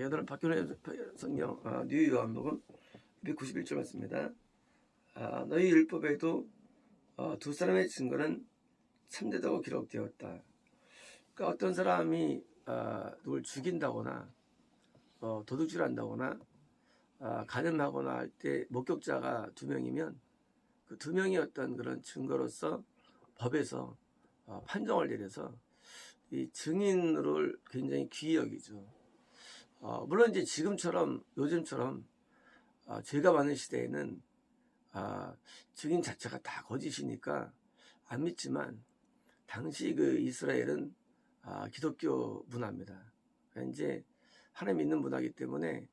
예, 오늘은 박근혜 성경 아, 뉴 요한복음 291절 맞습니다. 아, 너희 율법에도 어, 두 사람의 증거는 참되다고 기록되었다. 그러니까 어떤 사람이 아, 누굴 죽인다거나 어, 도둑질한다거나 아, 간음하거나 할 때 목격자가 두 명이면 그 두 명이 어떤 그런 증거로서 법에서 어, 판정을 내려서 이 증인을 굉장히 귀히 여기죠. 어, 물론 이제 지금처럼 요즘처럼 어, 죄가 많은 시대에는 아, 증인 자체가 다 거짓이니까 안 믿지만 당시 그 이스라엘은 아, 기독교 문화입니다. 그러니까 이제 하나님 믿는 문화이기 때문에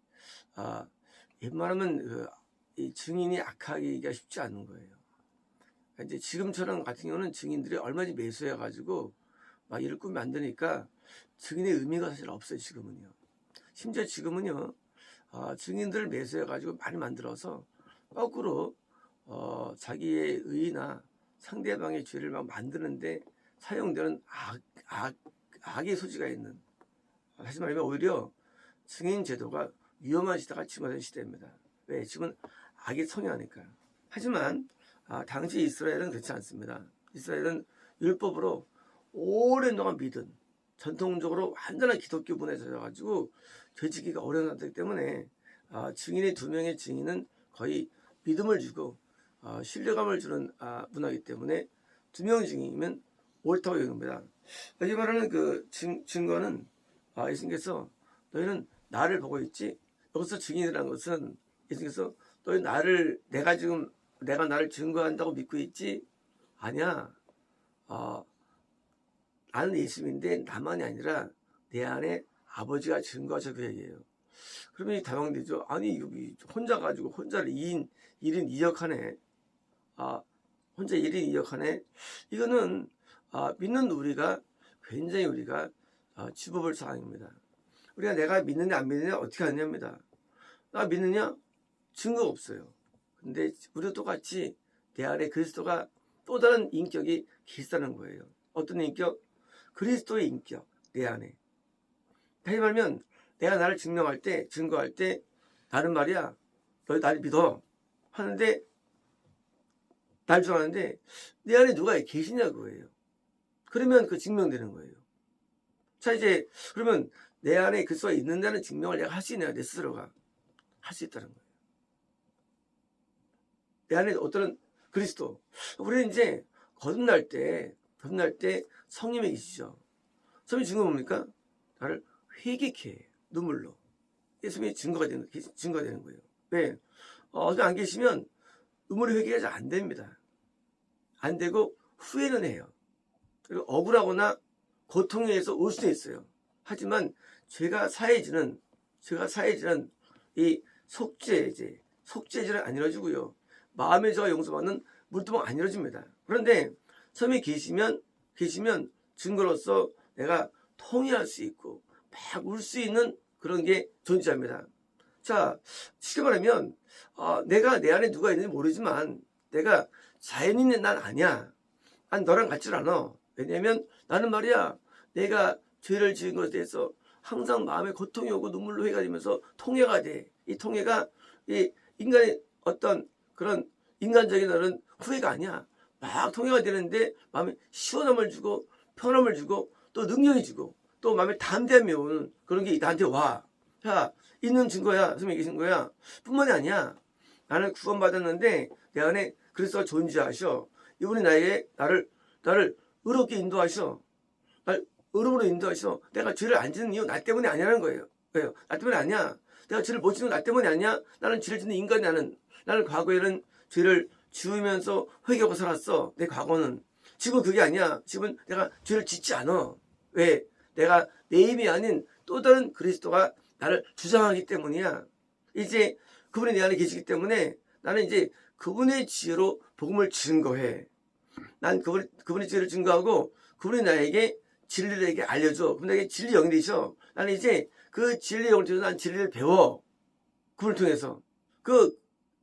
아, 웬만하면 그, 이 증인이 악하기가 쉽지 않은 거예요. 그러니까 이제 지금처럼 같은 경우는 증인들이 얼마든지 매수해가지고 막 이를 꾸며 만드니까 증인의 의미가 사실 없어요 지금은요. 심지어 지금은요 어, 증인들을 매수해가지고 많이 만들어서 거꾸로 어, 자기의 의나 상대방의 죄를 막 만드는데 사용되는 악, 악, 악의 소지가 있는 말하면 오히려 증인 제도가 위험한 시대가 지금된 시대입니다. 왜? 지금은 악이 성행하니까. 하지만 아, 당시 이스라엘은 그렇지 않습니다. 이스라엘은 율법으로 오랜 동안 믿은 전통적으로 완전한 기독교 문화에 젖어가지고 죄지기가 어려웠기 때문에 아, 증인의 두 명의 증인은 거의 믿음을 주고 아, 신뢰감을 주는 아, 문화이기 때문에 두 명 증인이면 옳다고 여깁니다. 여기 말하는 그 증, 증거는 아, 예수님께서 너희는 나를 보고 있지 여기서 증인이라는 것은 예수님께서 너희 나를 내가 지금 내가 나를 증거한다고 믿고 있지 아니야. 어, 나는 예수님인데 나만이 아니라 내 안에 아버지가 증거하셔 그 얘기예요. 그러면 당황되죠. 아니 여기 혼자 가지고 혼자를 2인 1인 2역하네. 아 혼자 1인 2역하네. 이거는 아, 믿는 우리가 굉장히 우리가 아, 쥐어볼 사항입니다. 우리가 내가 믿느냐 안 믿느냐 어떻게 하느냐입니다. 나 믿느냐 증거가 없어요. 근데 우리도 똑같이 내 안에 그리스도가 또 다른 인격이 계시다는 거예요. 어떤 인격? 그리스도의 인격 내 안에. 다시 말하면 내가 나를 증명할 때 증거할 때 나는 말이야 너 나를 믿어 하는데 날 좋아하는데 내 안에 누가 계시냐 그거예요. 그러면 그 증명되는 거예요. 자 이제 그러면 내 안에 그리스도가 있는다는 증명을 내가 할 수 있냐 내 스스로가 할 수 있다는 거예요. 내 안에 어떤 그리스도 우리는 이제 거듭날 때 거듭날 때 성님이 계시죠. 성님 증거 뭡니까? 나를 회개케. 눈물로. 예수님이 증거가 되는, 증거가 되는 거예요. 왜? 어, 안 계시면 눈물이 회개가 잘 안 됩니다. 안 되고 후회는 해요. 그리고 억울하거나 고통에 의해서 올 수도 있어요. 하지만 죄가 사해지는, 죄가 사해지는 이 속죄제, 속죄제는 안 이루어지고요. 마음의 저가 용서받는 물두멍 안 이루어집니다. 그런데 섬에 계시면, 계시면 증거로서 내가 통일할 수 있고, 막 울 수 있는 그런 게 존재합니다. 자, 쉽게 말하면, 어, 내가 내 안에 누가 있는지 모르지만, 내가 자연인의 난 아니야. 난 너랑 같지 않아. 왜냐면 나는 말이야, 내가 죄를 지은 것에 대해서 항상 마음에 고통이 오고 눈물로 해가 되면서 통해가 돼. 이 통해가 이 인간의 어떤 그런 인간적인 그런 후회가 아니야. 막 통해가 되는데 마음에 시원함을 주고 편함을 주고 또 능력이 주고 또 마음에 담대함이 오는 그런 게 나한테 와. 자, 있는 증거야. 선생님이 계신 거야. 뿐만이 아니야. 나는 구원받았는데 내 안에 그리스도가 존재하셔. 이분이 나에게 나를 나를 의롭게 인도하셔. 날 의롭으로 인도하셔. 내가 죄를 안 짓는 이유 나 때문이 아니라는 거예요. 왜요? 나 때문이 아니야. 내가 죄를 못 짓는 나 때문이 아니야. 나는 죄를 짓는 인간이 나는. 나는 과거에는 죄를 지으면서 회개하고 살았어. 내 과거는. 지금 그게 아니야. 지금 내가 죄를 짓지 않아. 왜? 내가 내 힘이 아닌 또 다른 그리스도가 나를 주장하기 때문이야. 이제 그분이 내 안에 계시기 때문에 나는 이제 그분의 지혜로 복음을 증거해. 난 그분, 그분의 지혜를 증거하고 그분이 나에게 진리를 내게 알려줘. 그분 나에게 진리 영이 되셔. 나는 이제 그 진리 영을 통해서 난 진리를 배워. 그분을 통해서. 그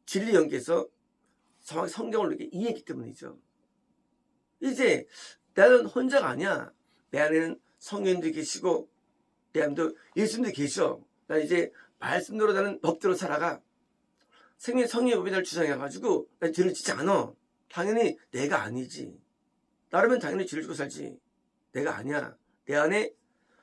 진리 영께서 정확히 성경을 이렇게 이해했기 때문이죠. 이제 나는 혼자가 아니야. 내 안에는 성령도 계시고 내 안에도 예수님도 계셔. 나 이제 말씀대로 나는 법대로 살아가. 생명 성의 법인을 주장해가지고 난 죄를 짓지 않아. 당연히 내가 아니지. 나라면 당연히 죄를 지고 살지. 내가 아니야. 내 안에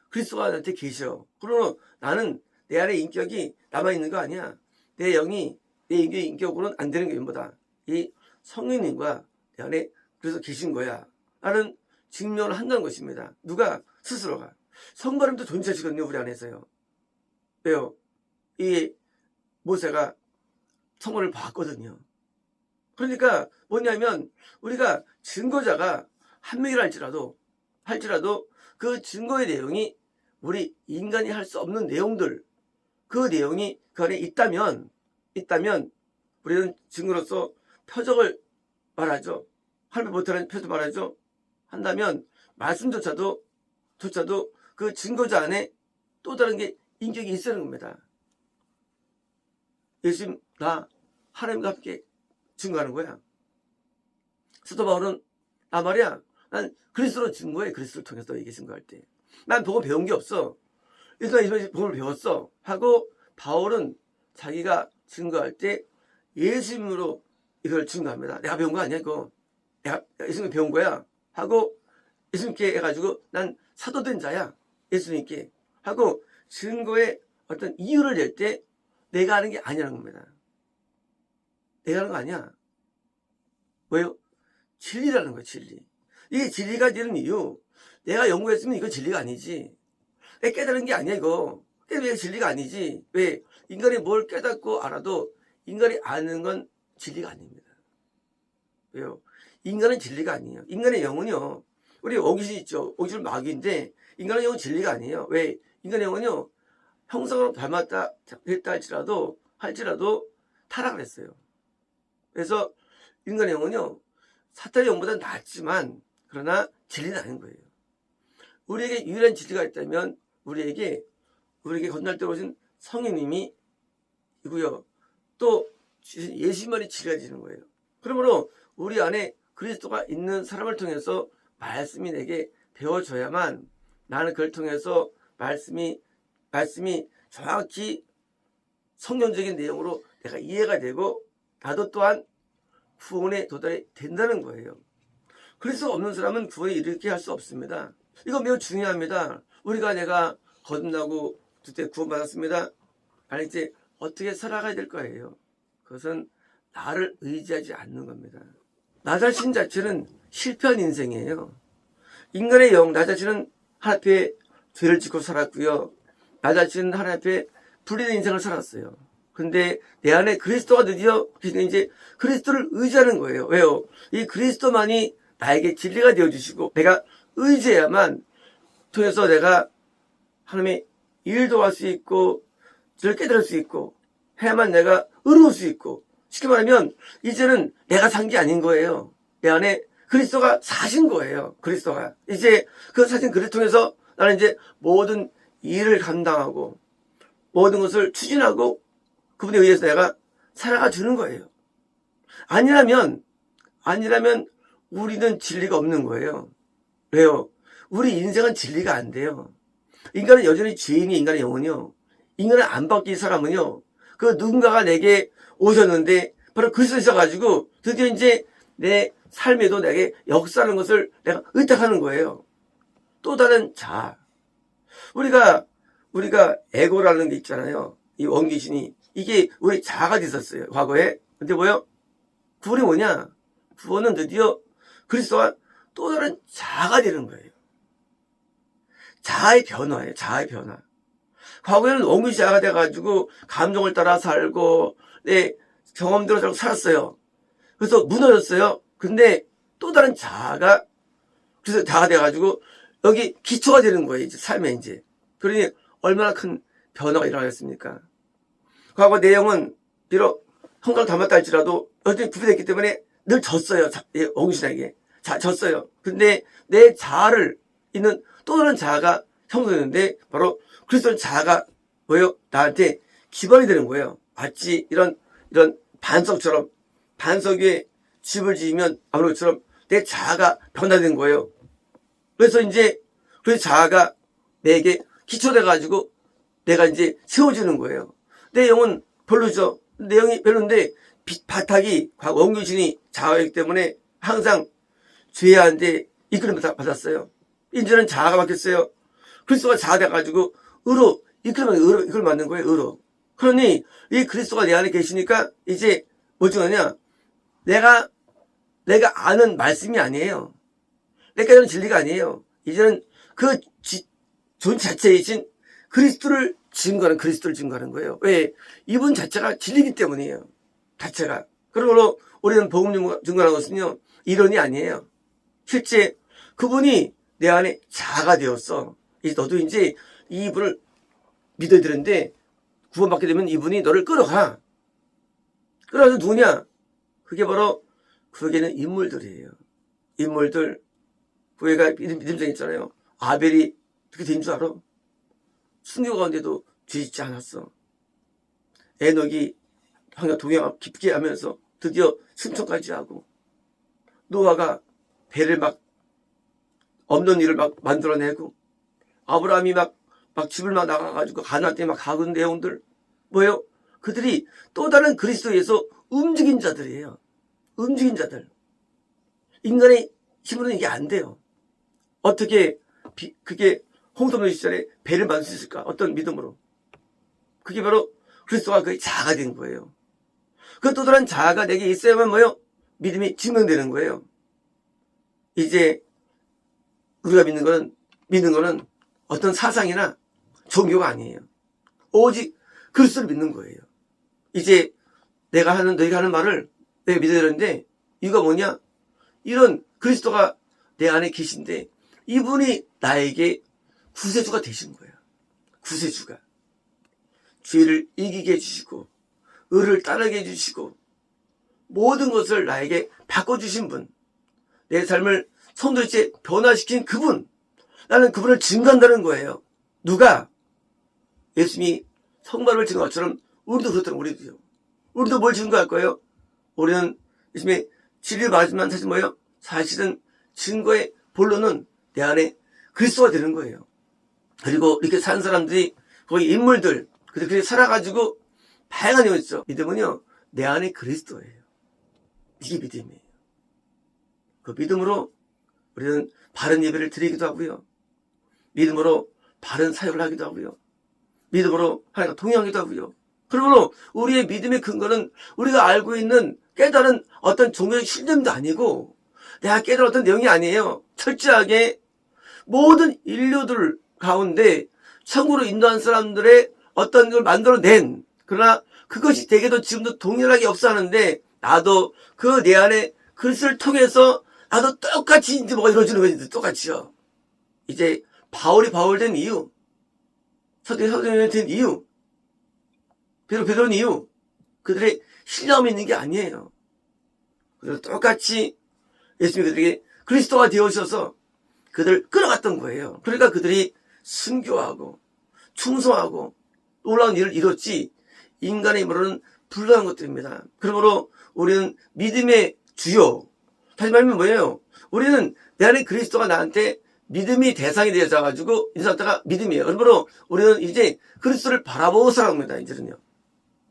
그리스도가 나한테 계셔. 그러나 나는 내 안에 인격이 남아있는 거 아니야. 내 영이 내 인격의 인격으로는 안 되는 게 전부다. 이 성령님과 내 안에 그래서 계신 거야. 라는 증명을 한다는 것입니다. 누가? 스스로가. 성바람도 존재하시거든요. 우리 안에서요. 왜요? 이 모세가 성문을 봤거든요. 그러니까 뭐냐면 우리가 증거자가 한 명이라 할지라도 할지라도 그 증거의 내용이 우리 인간이 할 수 없는 내용들 그 내용이 그 안에 있다면 있다면 우리는 증거로서 표적을 말하죠. 할매 못하는 표적 말하죠. 한다면 말씀조차도 조차도 그 증거자 안에 또 다른 게 인격이 있어야 하는 겁니다. 예수님 나 하나님과 함께 증거하는 거야. 사도 바울은 나 말이야. 난 그리스도로 증거해. 그리스도를 통해서 너에게 증거할 때. 난 복음 배운 게 없어. 일단 이번 복음을 배웠어. 하고 바울은 자기가 증거할 때 예수님으로 이걸 증거합니다. 내가 배운 거 아니야 이거. 내가 예수님 배운 거야. 하고 예수님께 해가지고 난 사도된 자야. 예수님께. 하고 증거의 어떤 이유를 낼 때 내가 하는 게 아니라는 겁니다. 내가 하는 거 아니야. 왜요? 진리라는 거야, 진리. 이게 진리가 되는 이유. 내가 연구했으면 이거 진리가 아니지. 내가 깨달은 게 아니야, 이거. 게 진리가 아니지. 왜? 인간이 뭘 깨닫고 알아도 인간이 아는 건 진리가 아닙니다. 왜요? 인간은 진리가 아니에요. 인간의 영은요. 우리 오기신 있죠. 오기신 마귀인데 인간의 영은 진리가 아니에요. 왜? 인간의 영은요. 형상으로 닮았다 했다 할지라도 할지라도 타락을 했어요. 그래서 인간의 영은요. 사탄의 영보다 낫지만 그러나 진리는 아닌 거예요. 우리에게 유일한 진리가 있다면 우리에게 우리에게 건널 때 오신 성인님이 이고요. 또 예수만이 되는 거예요. 그러므로 우리 안에 그리스도가 있는 사람을 통해서 말씀이 내게 배워줘야만 나는 그걸 통해서 말씀이 말씀이 정확히 성경적인 내용으로 내가 이해가 되고 나도 또한 구원에 도달이 된다는 거예요. 그리스도 없는 사람은 구원에 이르게 할 수 없습니다. 이거 매우 중요합니다. 우리가 내가 거듭나고 그때 구원받았습니다. 아니 이제 어떻게 살아가야 될 거예요. 그것은 나를 의지하지 않는 겁니다. 나 자신 자체는 실패한 인생이에요. 인간의 영, 나 자신은 하나님 앞에 죄를 짓고 살았고요. 나 자신은 하나님 앞에 불리는 인생을 살았어요. 근데 내 안에 그리스도가 드디어 이제 그리스도를 의지하는 거예요. 왜요? 이 그리스도만이 나에게 진리가 되어주시고 내가 의지해야만 통해서 내가 하나님의 일도 할 수 있고 저를 깨달을 수 있고 해야만 내가 의로울 수 있고 쉽게 말하면 이제는 내가 산 게 아닌 거예요. 내 안에 그리스도가 사신 거예요. 그리스도가 이제 그 사신 그를 통해서 나는 이제 모든 일을 감당하고 모든 것을 추진하고 그분에 의해서 내가 살아가 주는 거예요. 아니라면 아니라면 우리는 진리가 없는 거예요. 왜요? 우리 인생은 진리가 안 돼요. 인간은 여전히 죄인이 인간의 영혼이요. 인간을 안 바뀐 사람은요. 그 누군가가 내게 오셨는데 바로 그리스도 있어가지고 드디어 이제 내 삶에도 내게 역사하는 것을 내가 의탁하는 거예요. 또 다른 자. 우리가 우리가 에고라는 게 있잖아요. 이 원귀신이 이게 우리 자아가 있었어요. 과거에. 근데 뭐요? 구원이 뭐냐? 구원은 드디어 그리스도가 또 다른 자아가 되는 거예요. 자아의 변화예요. 자아의 변화. 과거에는 자아가 돼가지고 감정을 따라 살고 내 경험대로 살았어요. 그래서 무너졌어요. 근데 또 다른 자아가 그래서 자아가 돼가지고 여기 기초가 되는 거예요. 이제 삶에 이제. 그러니 얼마나 큰 변화가 일어나겠습니까? 과거 내용은 비록 형광 닮았다 할지라도 여전히 구비됐기 때문에 늘 졌어요. 옹신에게. 자, 졌어요. 근데 내 자아를 있는 또 다른 자아가 형성되는데 바로 그리스도는 자아가 뭐예요? 나한테 기반이 되는 거예요. 마치 이런 이런 반석처럼 반석 위에 집을 지으면 아무것처럼 내 자아가 변화된 거예요. 그래서 이제 그 자아가 내게 기초돼 가지고 내가 이제 세워지는 거예요. 내 영은 별로죠. 내 영이 빛- 바탕이 과거 원규신이 자아이기 때문에 항상 죄한테 이끌림 받- 받았어요. 이제는 자아가 바뀌었어요. 그리스도가 자아 돼가지고 의로 이끌면 의로 이걸 맞는 거예요. 의로. 그러니 이 그리스도가 내 안에 계시니까 이제 뭐 중요하냐? 내가 내가 아는 말씀이 아니에요. 내가 아는 진리가 아니에요. 이제는 그 지- 존 자체이신 그리스도를 증거하는 그리스도를 증거하는 거예요. 왜? 이분 자체가 진리기 때문이에요. 자체가. 그러므로 우리는 복음 증거- 증거하는 것은요. 이론이 아니에요. 실제 그분이 내 안에 자아가 되었어. 이제 너도 이제 이분을 믿어야 되는데 구원받게 되면 이분이 너를 끌어가. 끌어가서 누구냐? 그게 바로 그에게는 인물들이에요. 인물들. 그애가 믿음, 믿음성 있잖아요. 아벨이 어떻게 된 줄 알아? 순교 가운데도 뒤집지 않았어. 에녹이 황야 동양 깊게 하면서 드디어 승천까지 하고 노아가 배를 막 없는 일을 막 만들어내고 아브라함이 막, 막 집을 막 나가가지고 가나안 때막 가는 내용들 뭐예요? 그들이 또 다른 그리스도에서 움직인 자들이에요. 움직인 자들. 인간의 힘으로는 이게 안 돼요. 어떻게 비- 그게 홍성노 시절에 배를 만들 수 있을까? 어떤 믿음으로? 그게 바로 그리스도가 그 자아가 된 거예요. 그 또 다른 자아가 내게 있어야만 뭐요? 믿음이 증명되는 거예요. 이제 우리가 믿는 거는 믿는 거는 어떤 사상이나 종교가 아니에요. 오직 그리스도를 믿는 거예요. 이제 내가 하는 너희가 하는 말을 내가 믿어야 되는데 이유가 뭐냐? 이런 그리스도가 내 안에 계신데 이분이 나에게 구세주가 되신 거예요. 구세주가. 죄를 이기게 해주시고 의를 따르게 해주시고 모든 것을 나에게 바꿔주신 분. 내 삶을 성도일체 변화시킨 그분. 나는 그분을 증거한다는 거예요. 누가? 예수님이 성발을 증거한 것처럼 우리도 그렇다는 우리도요. 우리도 뭘 증거할 거예요? 우리는 예수님의 진리를 말하지만 사실 뭐예요? 사실은 증거의 본론은 내 안에 그리스도가 되는 거예요. 그리고 이렇게 산 사람들이 거기 인물들 그렇게 살아가지고 다양한 내용이 있죠. 믿음은요 내 안에 그리스도예요. 이게 믿음이에요. 그 믿음으로 우리는 바른 예배를 드리기도 하고요. 믿음으로 바른 사역을 하기도 하고요. 믿음으로 하나님과 동행하기도 하고요. 그러므로 우리의 믿음의 근거는 우리가 알고 있는 깨달은 어떤 종교적 신념도 아니고 내가 어떤 내용이 아니에요. 철저하게 모든 인류들 가운데 천국으로 인도한 사람들의 어떤 걸 만들어낸 그러나 그것이 대개도 지금도 동일하게 역사하는데 나도 그 내 안에 그것을 통해서 나도 똑같이 이제 뭐가 이루어지는 거지 똑같이요. 이제 바울이 바울 된 이유 서대이 된 이유 베드로 베드로는 이유 그들의 신념이 있는 게 아니에요. 그들 똑같이 예수님이 그들에게 그리스도가 되어주셔서 그들을 끌어갔던 거예요. 그러니까 그들이 순교하고 충성하고 놀라운 일을 이뤘지 인간의 힘으로는 불가한 것들입니다. 그러므로 우리는 믿음의 주요 다시 말하면 뭐예요? 우리는 내 안에 그리스도가 나한테 믿음이 대상이 되어져 가지고 이 상태가 믿음이에요. 그러므로 우리는 이제 그리스도를 바라보고 살아갑니다. 이제는요.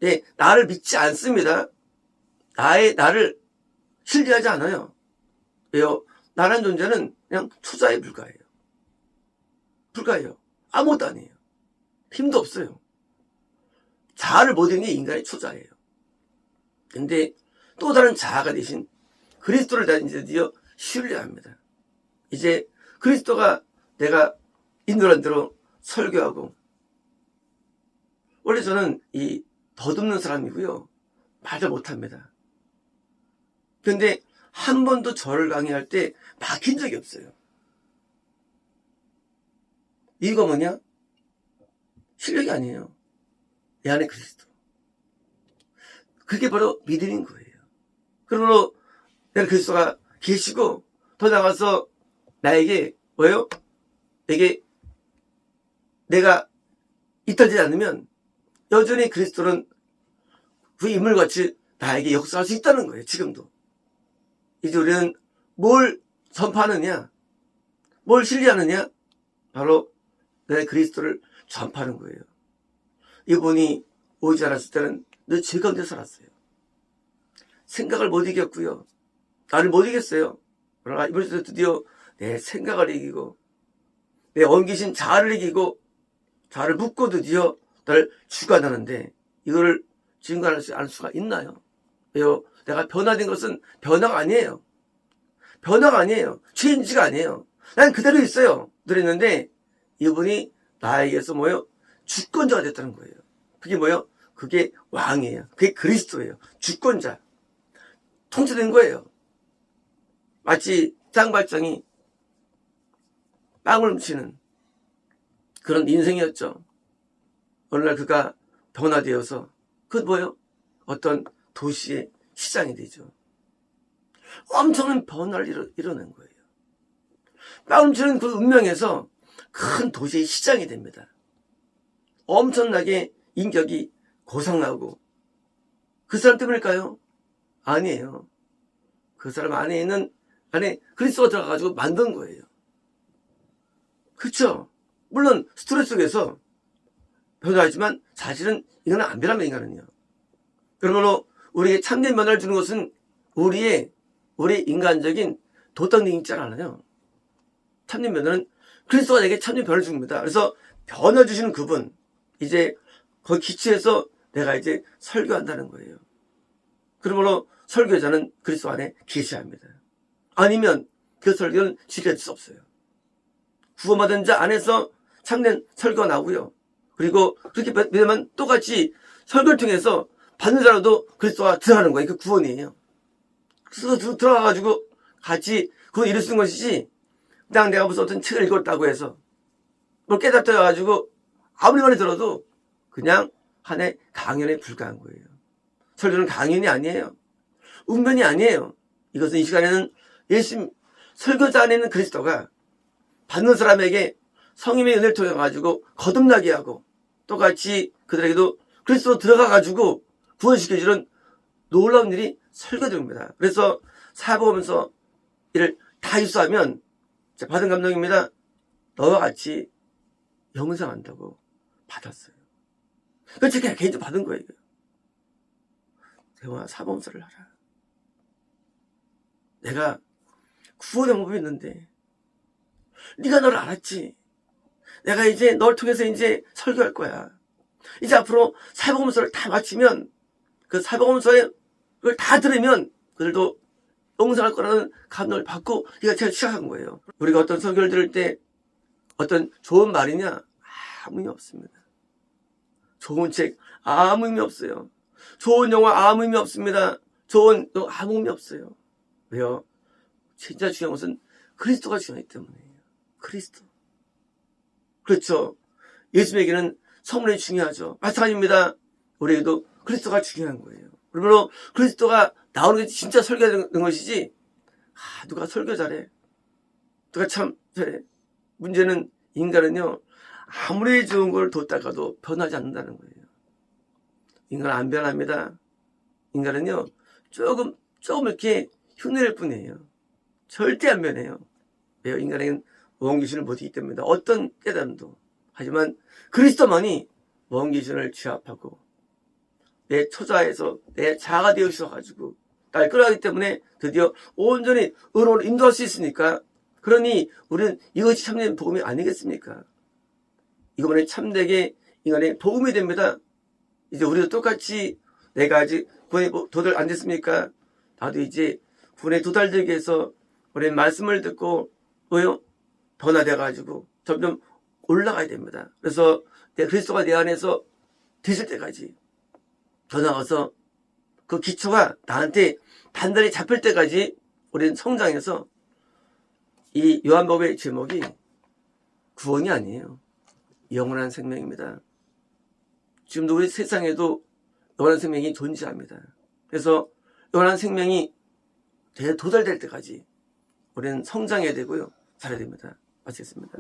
예, 나를 믿지 않습니다. 나의 나를 신뢰하지 않아요. 왜요? 나라는 존재는 그냥 초자에 불과해요. 불과해요. 아무것도 아니에요. 힘도 없어요. 자아를 못 이룬 게 인간의 초자예요. 근데 또 다른 자아가 되신 그리스도를 다 이제 드디어 신뢰합니다. 이제 그리스도가 내가 인도란 대로 설교하고 원래 저는 이 더듬는 사람이고요. 말을 못합니다. 근데 한 번도 저를 강의할 때 막힌 적이 없어요. 이유가 뭐냐? 실력이 아니에요. 내 안에 그리스도. 그게 바로 믿음인 거예요. 그러므로 내가 그리스도가 계시고 더 나가서 나에게 뭐예요? 내게 내가 이탈되지 않으면 여전히 그리스도는 그 인물같이 나에게 역사할 수 있다는 거예요. 지금도. 이제 우리는 뭘 전파하느냐? 뭘 신뢰하느냐? 바로 내 그리스도를 전파하는 거예요. 이분이 오지 않았을 때는 늘 죄 가운데 살았어요. 생각을 못 이겼고요. 나를 못 이겼어요. 그러나 이번에 드디어 내 생각을 이기고 내 엉기신 자아를 이기고 자아를 묻고 드디어 나를 주관하는데 이거를 증거할 수가 있나요? 왜요? 내가 변화된 것은 변화가 아니에요. 변화가 아니에요. 체인지가 아니에요. 난 그대로 있어요. 그랬는데 이분이 나에게서 뭐요? 주권자가 됐다는 거예요. 그게 뭐요? 그게 왕이에요. 그게 그리스도예요. 주권자. 통치된 거예요. 마치 짱발장이 빵을 훔치는 그런 인생이었죠. 어느 날 그가 변화되어서 그 뭐예요? 어떤 도시의 시장이 되죠. 엄청난 변화를 이뤄낸 거예요. 빵을 훔치는 그 운명에서 큰 도시의 시장이 됩니다. 엄청나게 인격이 고상하고 그 사람 때문일까요? 아니에요. 그 사람 안에 있는 안에 그리스도가 들어가가지고 만든 거예요. 그렇죠? 물론 스트레스 속에서 변화하지만 사실은 이거는 안 변합니다 인간은요. 그러므로 우리에게 참된 변화를 주는 것은 우리의 우리 인간적인 도덕력이 있지 않아요. 참된 변화는 그리스도가 내게 참된 변화를 줍니다. 그래서 변화 주시는 그분 이제 거기 기초에서 내가 이제 설교한다는 거예요. 그러므로 설교자는 그리스도 안에 계셔야 합니다. 아니면 그 설교는 지켜질 수 없어요. 구원받은 자 안에서 참된 설교가 나오고요. 그리고 그렇게 되면 똑같이 설교를 통해서 받는 자라도 그리스도가 들어가는 거예요. 그 구원이에요. 그래서 들어가가지고 같이 그걸 이룰 수 있는 것이지 그냥 내가 무슨 어떤 책을 읽었다고 해서 뭘 깨닫다가지고 아무리 말이 들어도 그냥 한해 강연에 불과한 거예요. 설교는 강연이 아니에요. 운변이 아니에요. 이것은 이 시간에는 예수 설교자 안에 있는 그리스도가 받는 사람에게 성임의 은혜를 통해 가지고 거듭나게 하고 똑같이 그들에게도 그리스도 들어가 가지고 구원시켜주는 놀라운 일이 설교됩니다. 그래서 사보면서 이를 다 입수하면 받은 감동입니다. 너와 같이 영생한다고 받았어요. 그걸 제가 개인적으로 받은 거예요. 대화 사범서를 하라. 내가 구원의 방법이 있는데 네가 너를 알았지. 내가 이제 널 통해서 이제 설교할 거야. 이제 앞으로 사복음서를 다 마치면 그 사복음서에 그걸 다 들으면 그들도 영상할 거라는 감동을 받고 이가 제가 시작한 거예요. 우리가 어떤 설교를 들을 때 어떤 좋은 말이냐 아무 의미 없습니다. 좋은 책 아무 의미 없어요. 좋은 영화 아무 의미 없습니다. 좋은 아무 의미 없어요. 왜요? 진짜 중요한 것은 그리스도가 중요하기 때문이에요. 그리스도. 그렇죠. 예수님에게는 성문이 중요하죠. 마찬가지입니다. 우리에게도 그리스도가 중요한 거예요. 그러므로 그리스도가 나오는 게 진짜 설교되는 것이지, 아, 누가 설교 잘해. 누가 참 잘해. 문제는 인간은요, 아무리 좋은 걸 뒀다가도 변하지 않는다는 거예요. 인간은 안 변합니다. 인간은요, 조금, 조금 이렇게 흉내낼 뿐이에요. 절대 안 변해요. 왜요? 인간에게는 원기준을 못하기 때문에 어떤 깨달음도. 하지만 그리스도만이 원기준을 취합하고 내 초자에서 내 자가 되어있어가지고 날 끌어가기 때문에 드디어 온전히 의로를 인도할 수 있으니까 그러니 우리는 이것이 참된 복음이 아니겠습니까? 이거는 참되게 인간의 복음이 됩니다. 이제 우리도 똑같이 내가 아직 구원에 도달 안 됐습니까? 나도 이제 구원에 도달되기 위해서 우리 말씀을 듣고? 변화돼 가지고 점점 올라가야 됩니다. 그래서 내 그리스도가 내 안에서 되실 때까지 더 나가서 그 기초가 나한테 단단히 잡힐 때까지 우리는 성장해서 이 요한복의 제목이 구원이 아니에요. 영원한 생명입니다. 지금도 우리 세상에도 영원한 생명이 존재합니다. 그래서 영원한 생명이 도달될 때까지 우리는 성장해야 되고요. 살아야 됩니다. 마치겠습니다.